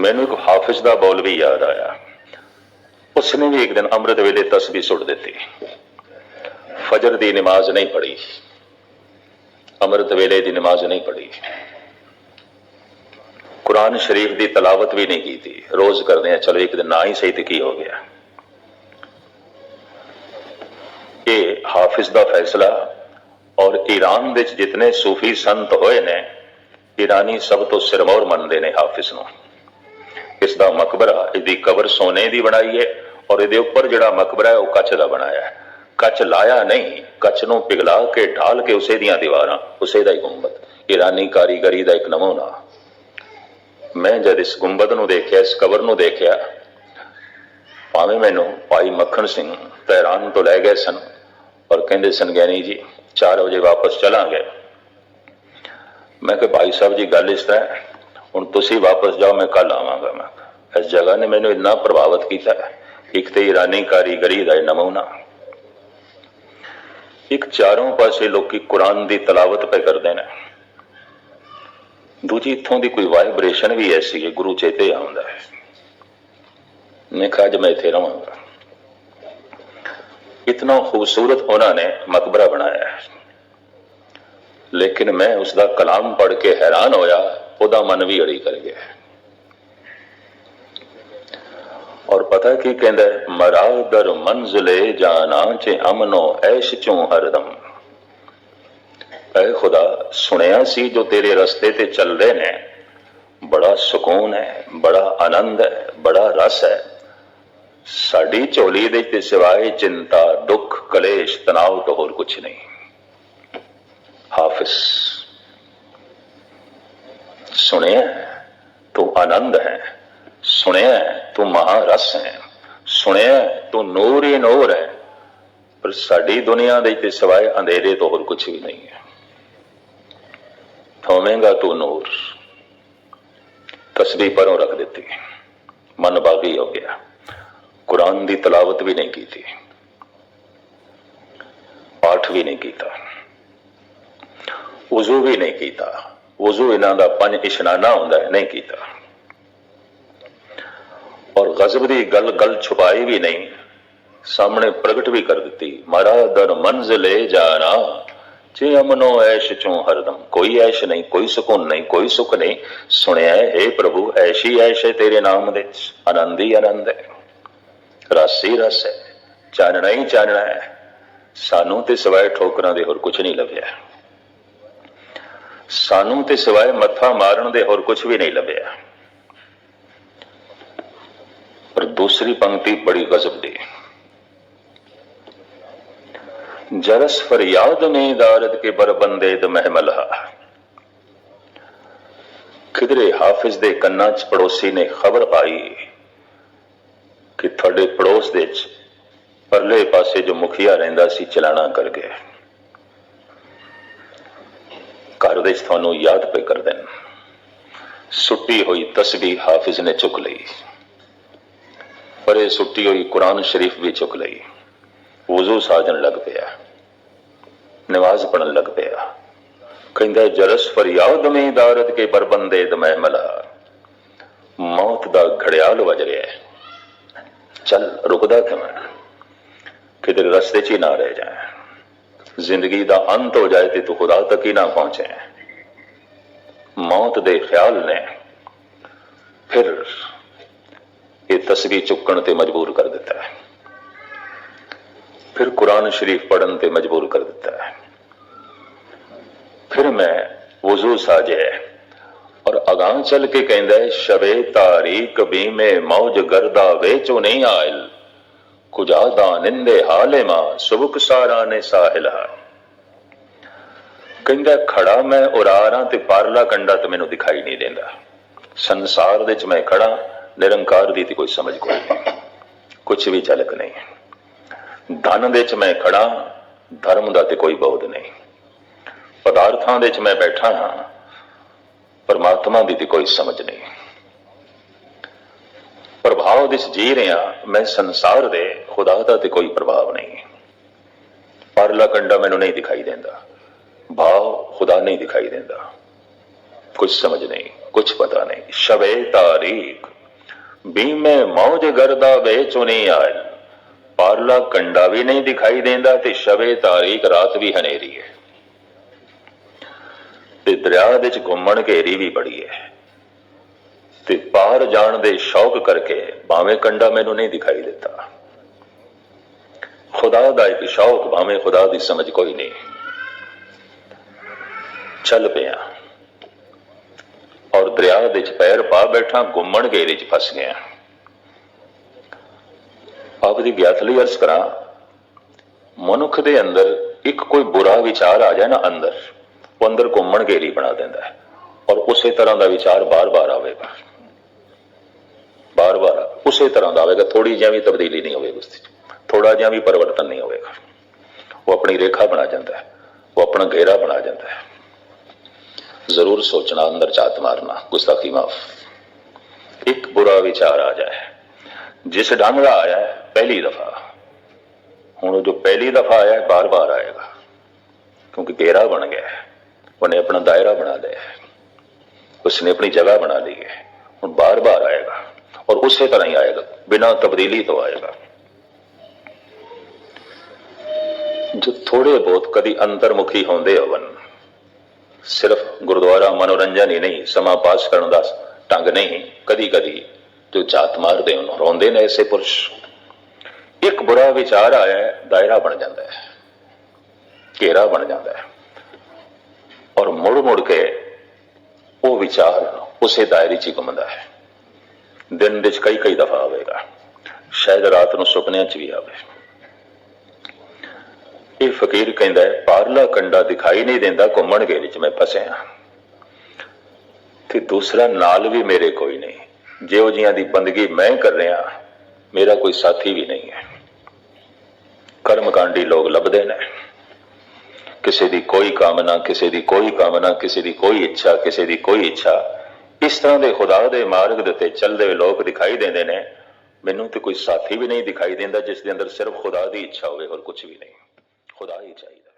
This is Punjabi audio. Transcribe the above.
ਮੈਨੂੰ ਇੱਕ ਹਾਫਿਜ਼ ਦਾ ਬੌਲ ਵੀ ਯਾਦ ਆਇਆ। ਉਸਨੇ ਵੀ ਇੱਕ ਦਿਨ ਅੰਮ੍ਰਿਤ ਵੇਲੇ ਤਸਬੀਹ ਸੁੱਟ ਦਿੱਤੀ। ਫਜਰ ਦੀ ਨਮਾਜ਼ ਨਹੀਂ ਪੜ੍ਹੀ। ਅੰਮ੍ਰਿਤ ਵੇਲੇ ਦੀ ਨਮਾਜ਼ ਨਹੀਂ ਪੜ੍ਹੀ। ਕੁਰਾਨ ਸ਼ਰੀਫ ਦੀ ਤਲਾਵਤ ਵੀ ਨਹੀਂ ਕੀਤੀ। ਰੋਜ਼ ਕਰਦੇ ਆ, ਚਲੋ ਇੱਕ ਦਿਨ ਨਾ ਹੀ ਸਹੀ ਤੇ ਕੀ ਹੋ ਗਿਆ। ਇਹ ਹਾਫਿਜ਼ ਦਾ ਫੈਸਲਾ ਔਰ ਈਰਾਨ ਵਿੱਚ ਜਿਤਨੇ ਸੂਫੀ ਸੰਤ ਹੋਏ ਨੇ, ਈਰਾਨੀ ਸਭ ਤੋਂ ਸਿਰਮੌਰ ਮੰਨਦੇ ਨੇ ਹਾਫਿਜ਼ ਨੂੰ। ਇਸ ਦਾ ਮਕਬਰਾ ਇਹਦੀ ਕਬਰ ਸੋਨੇ ਦੀ ਬਣਾਈ ਹੈ ਔਰ ਇਹਦੇ ਉੱਪਰ ਜਿਹੜਾ ਮਕਬਰਾ ਹੈ ਉਹ ਕੱਚ ਦਾ ਬਣਾਇਆ ਹੈ। ਕੱਚ ਲਾਇਆ ਨਹੀਂ ਕੱਚ ਨੂੰ ਪਿਘਲਾ ਕੇ ਢਾਲ ਕੇ ਉਸੇ ਦੀਆਂ ਦੀਵਾਰਾਂ ਉਸੇ ਦਾ ਹੀ ਗੁੰਬਦ। ਈਰਾਨੀ ਕਾਰੀਗਰੀ ਦਾ ਇੱਕ ਨਮੂਨਾ। ਮੈਂ ਜਦ ਇਸ ਗੁੰਬਦ ਨੂੰ ਦੇਖਿਆ ਇਸ ਕਬਰ ਨੂੰ ਦੇਖਿਆ ਭਾਵੇਂ ਮੈਨੂੰ ਭਾਈ ਮੱਖਣ ਸਿੰਘ ਤਹਿਰਾਨ ਤੋਂ ਲੈ ਗਏ ਸਨ ਔਰ ਕਹਿੰਦੇ ਸਨ ਗਿਆਨੀ ਜੀ 4 ਵਜੇ ਵਾਪਸ ਚਲਾਂਗੇ। ਮੈਂ ਕਿਹਾ ਭਾਈ ਸਾਹਿਬ ਜੀ ਗੱਲ ਇਸ ਤਰ੍ਹਾਂ ਹੈ, ਹੁਣ ਤੁਸੀਂ ਵਾਪਸ ਜਾਓ ਮੈਂ ਕੱਲ ਆਵਾਂਗਾ ਮੈਂ ਇਸ ਜਗ੍ਹਾ ਨੇ ਮੈਨੂੰ ਇੰਨਾ ਪ੍ਰਭਾਵਿਤ ਕੀਤਾ ਇੱਕ ਤੇ ਈਰਾਨੀ ਕਾਰੀਗਰੀ ਦਾ ਇਹ ਨਮੂਨਾ ਇੱਕ ਚਾਰੋਂ ਪਾਸੇ ਲੋਕੀ ਕੁਰਾਨ ਦੀ ਤਲਾਵਤ ਪੇ ਕਰਦੇ ਨੇ। ਦੂਜੀ ਇੱਥੋਂ ਦੀ ਕੋਈ ਵਾਈਬ੍ਰੇਸ਼ਨ ਵੀ ਐਸੀ ਹੈ, ਗੁਰੂ ਚੇਤੇ ਆਉਂਦਾ ਹੈ। ਮੈਂ ਅੱਜ ਮੈਂ ਇੱਥੇ ਰਵਾਂਗਾ ਇਤਨਾ ਖੂਬਸੂਰਤ ਉਹਨਾਂ ਨੇ ਮਕਬਰਾ ਬਣਾਇਆ ਹੈ। ਲੇਕਿਨ ਮੈਂ ਉਸ ਦਾ ਕਲਾਮ ਪੜ੍ਹ ਕੇ ਹੈਰਾਨ ਹੋਇਆ, ਉਹਦਾ ਮਨ ਵੀ ਅੜੀ ਕਰ ਗਿਆ ਔਰ ਪਤਾ ਕੀ ਕਹਿੰਦਾ ਹੈ? ਮਰਾ ਦਰ ਮੰਜ਼ਲੇ ਜਾਣਾ ਚ ਅਮਨੋ ਐਸ਼ ਚੋਂ ਹਰਦਮ। ਐ ਖੁਦਾ ਸੁਣਿਆ ਸੀ ਜੋ ਤੇਰੇ ਰਸਤੇ ਤੇ ਚੱਲ ਰਹੇ ਨੇ। ਬੜਾ ਸਕੂਨ ਹੈ, ਬੜਾ ਆਨੰਦ ਹੈ, ਬੜਾ ਰਸ ਹੈ। ਸਾਡੀ ਝੋਲੀ ਦੇ ਤੇ ਸਿਵਾਏ ਚਿੰਤਾ, ਦੁੱਖ, ਕਲੇਸ਼, ਤਣਾਅ ਤੋਂ ਹੋਰ ਕੁਝ ਨਹੀਂ। ਹਾਫਿਜ਼, ਸੁਣਿਆ? ਤੂੰ ਆਨੰਦ ਹੈ। ਸੁਣਿਆ ਤੂੰ ਮਹਾਰਸ ਹੈ। ਸੁਣਿਆ ਤੂੰ ਨੂਰ ਹੀ ਨੂਰ ਹੈ। ਪਰ ਸਾਡੀ ਦੁਨੀਆ ਦੇ ਤੇ ਸਿਵਾਏ ਅੰਧੇਰੇ ਤੋਂ ਹੋਰ ਕੁਝ ਵੀ ਨਹੀਂ ਹੈ। ਥੋਵੇਂਗਾ ਤੂੰ ਨੂਰ। ਤਸਬੀਹ ਪਰੋਂ ਰੱਖ ਦਿੱਤੀ। ਮਨ ਬਾਗੀ ਹੋ ਗਿਆ। ਕੁਰਾਨ ਦੀ ਤਲਾਵਤ ਵੀ ਨਹੀਂ ਕੀਤੀ। ਪਾਠ ਵੀ ਨਹੀਂ ਕੀਤਾ। ਵਜ਼ੂ ਵੀ ਨਹੀਂ ਕੀਤਾ। ਵਜ਼ੂ ਇਹਨਾਂ ਦਾ ਪੰਜ ਇਸ਼ਨਾਨਾ ਹੁੰਦਾ ਹੈ, ਨਹੀਂ ਕੀਤਾ। ਗਜ਼ਬ ਦੀ ਗੱਲ ਗੱਲ ਛੁਪਾਈ ਵੀ ਨਹੀਂ, ਸਾਹਮਣੇ ਪ੍ਰਗਟ ਵੀ ਕਰ ਦਿੱਤੀ ਮਾਰਾ ਦਰ ਮੰਜ਼ਲੇ ਜਾਣਾ ਜੇ ਅਮਨੋ ਐਸ਼ ਚੋਂ ਹਰਦਮ, ਕੋਈ ਐਸ਼ ਨਹੀਂ, ਕੋਈ ਸਕੂਨ ਨਹੀਂ, ਕੋਈ ਸੁਖ ਨਹੀਂ, ਸੁਣਿਆ ਹੈ हे ਪ੍ਰਭੂ, ਐਸ਼ੀ ਐਸ਼ ਹੈ ਤੇਰੇ ਨਾਮ ਦੇ ਆਨੰਦ ਹੀ ਆਨੰਦ ਹੈ, ਰਸ ਹੀ ਰਸ ਹੈ, ਚਾਨਣਾ ਹੀ ਚਾਨਣਾ ਹੈ, ਸਾਨੂੰ ਤੇ ਸਿਵਾਏ ਠੋਕਰਾਂ ਦੇ ਹੋਰ ਕੁਝ ਨਹੀਂ ਲੱਭਿਆ, ਸਾਨੂੰ ਤੇ ਸਿਵਾਏ ਮੱਥਾ ਮਾਰਨ ਦੇ ਹੋਰ ਕੁਝ ਵੀ ਨਹੀਂ ਲੱਭਿਆ। ਪਰ ਦੂਸਰੀ ਪੰਕਤੀ ਬੜੀ ਗਜ਼ਬ ਦੀ। ਜਰਸ ਫਰਿਆਦ ਨੇ ਦਾਰਦ ਕੇ ਬਰ ਬੰਦੇ ਦ ਮਹਿਮਲਹਾ। ਕਿਧਰੇ ਹਾਫਿਜ਼ ਦੇ ਕੰਨਾਂ 'ਚ ਪੜੋਸੀ ਨੇ ਖਬਰ ਪਾਈ ਕਿ ਤੁਹਾਡੇ ਪੜੋਸ ਦੇ 'ਚ ਪਰਲੇ ਪਾਸੇ ਜੋ ਮੁਖੀਆ ਰਹਿੰਦਾ ਸੀ ਚਲਾਣਾ ਕਰ ਗਿਆ। ਘਰ ਦੇ 'ਚ ਤੁਹਾਨੂੰ ਯਾਦ ਪੇ ਕਰ ਦੇਣ। ਸੁੱਟੀ ਹੋਈ ਤਸਬੀਹ ਹਾਫਿਜ਼ ਨੇ ਚੁੱਕ ਲਈ। ਸੁੱਟੀ ਹੋਈ ਕੁਰਾਨ ਸ਼ਰੀਫ ਵੀ ਚੁੱਕ ਲਈ। ਵਜ਼ੂ ਸਾਜਣ ਲੱਗ ਪਿਆ। ਨਮਾਜ਼ ਪੜਨ ਲੱਗ ਪਿਆ। ਕਹਿੰਦਾ ਜਰਸ ਫਰਿਆਦ ਮੇ ਦਾਰਤ ਕੇ ਬਰਬੰਦੇ ਦ ਮਹਿਮਲਾ ਮੌਤ ਦਾ ਘੜਿਆਲ ਵੱਜ ਰਿਹਾ ਹੈ। ਚੱਲ, ਰੁਕਦਾ ਕਿਵੇਂ? ਕਿਤੇ ਰਸਤੇ 'ਚ ਹੀ ਨਾ ਰਹਿ ਜਾਏ। ਜ਼ਿੰਦਗੀ ਦਾ ਅੰਤ ਹੋ ਜਾਏ ਤੇ ਤੂੰ ਖੁਦਾ ਤੱਕ ਹੀ ਨਾ ਪਹੁੰਚੇ। ਮੌਤ ਦੇ ਖਿਆਲ ਨੇ। ਫਿਰ ਇਹ ਤਸਵੀਰ ਚੁੱਕਣ ਤੇ ਮਜਬੂਰ ਕਰ ਦਿੱਤਾ ਹੈ। ਫਿਰ ਕੁਰਾਨ ਸ਼ਰੀਫ ਪੜਨ ਤੇ ਮਜਬੂਰ ਕਰ ਦਿੱਤਾ ਹੈ। ਫਿਰ ਮੈਂ ਵਜ਼ੂ ਸਾਜੇ ਔਰ ਅਗਾਂ ਚੱਲ ਕੇ ਕਹਿੰਦਾ ਹੈ ਸ਼ਵੇ ਤਾਰੀਕ ਬੀਮੇ ਮੌਜ ਗਰਦਾ ਵੇਚੋ ਨਹੀਂ ਆਇਲ। ਕੁਜਾ ਦਾ ਨਿੰਦੇ ਹਾਲੇ ਮਾ ਸੁਬਕ ਸਾਰਾ ਨੇ ਸਾਹਿਲਾ ਕਹਿੰਦਾ, ਖੜਾ ਮੈਂ ਉਰਾਰਾਂ ਤੇ ਪਰਲਾ ਕੰਡਾ ਤੇ ਮੈਨੂੰ ਦਿਖਾਈ ਨਹੀਂ ਦਿੰਦਾ। ਸੰਸਾਰ ਦੇ ਵਿੱਚ ਮੈਂ ਖੜਾ ਨਿਰੰਕਾਰ ਦੀ ਤੇ ਕੋਈ ਸਮਝ ਕੋਈ ਨਹੀਂ। ਕੁਝ ਵੀ ਝਲਕ ਨਹੀਂ। ਧਨ ਦੇ ਚ ਮੈਂ ਖੜਾ, ਧਰਮ ਦਾ ਤੇ ਕੋਈ ਬੋਧ ਨਹੀਂ। ਪਦਾਰਥਾਂ ਦੇ ਚ ਮੈਂ ਬੈਠਾ ਹਾਂ, ਪਰਮਾਤਮਾ ਦੀ ਤੇ ਕੋਈ ਸਮਝ ਨਹੀਂ। ਪ੍ਰਭਾਵ ਦੇ ਜੀ ਰਿਹਾ, ਮੈਂ ਸੰਸਾਰ ਦੇ, ਖੁਦਾ ਦਾ ਤੇ ਕੋਈ ਪ੍ਰਭਾਵ ਨਹੀਂ। ਪਰਲਾ ਕੰਡਾ ਮੈਨੂੰ ਨਹੀਂ ਦਿਖਾਈ ਦਿੰਦਾ। ਭਾਵ ਖੁਦਾ ਨਹੀਂ ਦਿਖਾਈ ਦਿੰਦਾ। ਕੁਝ ਸਮਝ ਨਹੀਂ ਕੁਝ ਪਤਾ ਨਹੀਂ। ਸ਼ਵੇ ਤਾਰੀਖ। ਬੀਮੇ ਮੌਜ ਗਰਦਾ ਵੇ ਚੁਣੀ ਆਇ ਪਾਰਲਾ ਕੰਡਾ ਵੀ ਨਹੀਂ ਦਿਖਾਈ ਦਿੰਦਾ ਤੇ ਸ਼ਵੇ ਤਾਰੀਖ ਰਾਤ ਵੀ ਹਨੇਰੀ ਹੈ ਤੇ ਦਰਿਆ ਵਿੱਚ ਘੁੰਮਣ ਘੇਰੀ ਵੀ ਬੜੀ ਹੈ ਤੇ ਪਾਰ ਜਾਣ ਦੇ ਸ਼ੌਕ ਕਰਕੇ ਭਾਵੇਂ ਕੰਡਾ ਮੈਨੂੰ ਨਹੀਂ ਦਿਖਾਈ ਦਿੱਤਾ। ਖੁਦਾ ਦਾ ਇੱਕ ਸ਼ੌਕ ਭਾਵੇਂ ਖੁਦਾ ਦੀ ਸਮਝ ਕੋਈ ਨਹੀਂ। ਚੱਲ ਪਿਆ। ਔਰ ਵਿੱਚ ਪੈਰ ਪਾ ਬੈਠਾ ਘੁੰਮਣ ਘੇਰੇ 'ਚ ਫਸ ਗਿਆ। ਆਪ ਦੀ ਵਿਆਤ ਲਈ ਅਰਜ਼ ਕਰਾਂ, ਮਨੁੱਖ ਦੇ ਅੰਦਰ ਇੱਕ ਕੋਈ ਬੁਰਾ ਵਿਚਾਰ ਆ ਜਾਏ ਨਾ ਅੰਦਰ, ਉਹ ਅੰਦਰ ਘੁੰਮਣ ਘੇਰੀ ਬਣਾ ਦਿੰਦਾ ਹੈ ਔਰ ਉਸੇ ਤਰ੍ਹਾਂ ਦਾ ਵਿਚਾਰ ਬਾਰ-ਬਾਰ ਆਵੇਗਾ। ਬਾਰ-ਬਾਰ ਉਸੇ ਤਰ੍ਹਾਂ ਦਾ ਆਵੇਗਾ ਥੋੜੀ ਜਿਹੀ ਵੀ ਤਬਦੀਲੀ ਨਹੀਂ ਹੋਵੇਗੀ ਉਸ ਵਿੱਚ ਥੋੜਾ ਜਿਹਾ ਵੀ ਪਰਿਵਰਤਨ ਨਹੀਂ ਹੋਵੇਗਾ। ਉਹ ਆਪਣੀ ਰੇਖਾ ਬਣਾ ਜਾਂਦਾ ਹੈ, ਉਹ ਆਪਣਾ ਘੇਰਾ ਬਣਾ ਜਾਂਦਾ ਹੈ। ਜ਼ਰੂਰ ਸੋਚਣਾ, ਅੰਦਰ ਝਾਤ ਮਾਰਨਾ। ਗੁਸਤਾਖੀ ਮਾਫ। ਇੱਕ ਬੁਰਾ ਵਿਚਾਰ ਆ ਜਾਏ। ਜਿਸ ਢੰਗ ਦਾ ਆਇਆ ਪਹਿਲੀ ਦਫਾ। ਹੁਣ ਉਹ ਜੋ ਪਹਿਲੀ ਦਫਾ ਆਇਆ ਬਾਰ-ਬਾਰ ਆਏਗਾ। ਕਿਉਂਕਿ ਘੇਰਾ ਬਣ ਗਿਆ ਉਹਨੇ ਆਪਣਾ ਦਾਇਰਾ ਬਣਾ ਲਿਆ ਉਸਨੇ ਆਪਣੀ ਜਗ੍ਹਾ ਬਣਾ ਲਈ ਹੈ। ਹੁਣ ਬਾਰ-ਬਾਰ ਆਏਗਾ। ਔਰ ਉਸੇ ਤਰ੍ਹਾਂ ਹੀ ਆਏਗਾ। ਬਿਨਾਂ ਤਬਦੀਲੀ ਤੋਂ ਆਏਗਾ। ਜੋ ਥੋੜੇ ਬਹੁਤ ਕਦੀ ਅੰਤਰਮੁਖੀ ਹੁੰਦੇ ਹੋਵਨ ਸਿਰਫ ਗੁਰਦੁਆਰਾ ਮਨੋਰੰਜਨ ਹੀ ਨਹੀਂ, ਸਮਾਂ ਪਾਸ ਕਰਨ ਦਾ ਢੰਗ ਨਹੀਂ ਕਦੀ ਕਦੀ ਜੋ ਜਾਤ ਮਾਰਦੇ ਉਹਨੂੰ, ਰੋਂਦੇ ਨੇ ਐਸੇ ਪੁਰਸ਼। ਇੱਕ ਬੁਰਾ ਵਿਚਾਰ ਆਇਆ, ਦਾਇਰਾ ਬਣ ਜਾਂਦਾ ਹੈ, ਘੇਰਾ ਬਣ ਜਾਂਦਾ ਹੈ। ਔਰ ਮੁੜ ਮੁੜ ਕੇ ਉਹ ਵਿਚਾਰ ਉਸੇ ਦਾਇਰੇ 'ਚ ਹੀ ਘੁੰਮਦਾ ਹੈ। ਦਿਨ ਵਿੱਚ ਕਈ ਕਈ ਦਫਾ ਆਵੇਗਾ। ਸ਼ਾਇਦ ਰਾਤ ਨੂੰ ਸੁਪਨਿਆਂ 'ਚ ਵੀ ਆਵੇ। ਇਹ ਫਕੀਰ ਕਹਿੰਦਾ ਹੈ, ਪਾਰਲਾ ਕੰਡਾ ਦਿਖਾਈ ਨਹੀਂ ਦਿੰਦਾ, ਘੁੰਮਣ ਘੇਰੇ 'ਚ ਮੈਂ ਫਸਿਆ ਤੇ ਦੂਸਰਾ, ਨਾਲ ਵੀ ਮੇਰੇ ਕੋਈ ਨਹੀਂ। ਜਿਹੋ ਜੀਆਂ ਦੀ ਬੰਦਗੀ ਮੈਂ ਕਰ ਰਿਹਾ ਮੇਰਾ ਕੋਈ ਸਾਥੀ ਵੀ ਨਹੀਂ ਹੈ। ਕਰਮਕਾਂਡੀ ਲੋਕ ਲੱਭਦੇ ਨੇ। ਕਿਸੇ ਦੀ ਕੋਈ ਕਾਮਨਾ, ਕਿਸੇ ਦੀ ਕੋਈ ਕਾਮਨਾ, ਕਿਸੇ ਦੀ ਕੋਈ ਇੱਛਾ, ਕਿਸੇ ਦੀ ਕੋਈ ਇੱਛਾ। ਇਸ ਤਰ੍ਹਾਂ ਦੇ ਖੁਦਾ ਦੇ ਮਾਰਗ ਦੇ ਉੱਤੇ ਚੱਲਦੇ ਹੋਏ ਲੋਕ ਦਿਖਾਈ ਦਿੰਦੇ ਨੇ। ਮੈਨੂੰ ਤੇ ਕੋਈ ਸਾਥੀ ਵੀ ਨਹੀਂ ਦਿਖਾਈ ਦਿੰਦਾ, ਜਿਸ ਦੇ ਅੰਦਰ ਸਿਰਫ ਖੁਦਾ ਦੀ ਇੱਛਾ ਹੋਵੇ, ਹੋਰ ਕੁਝ ਵੀ ਨਹੀਂ। ਖੁਦਾ ਹੀ ਚਾਹੀਦਾ।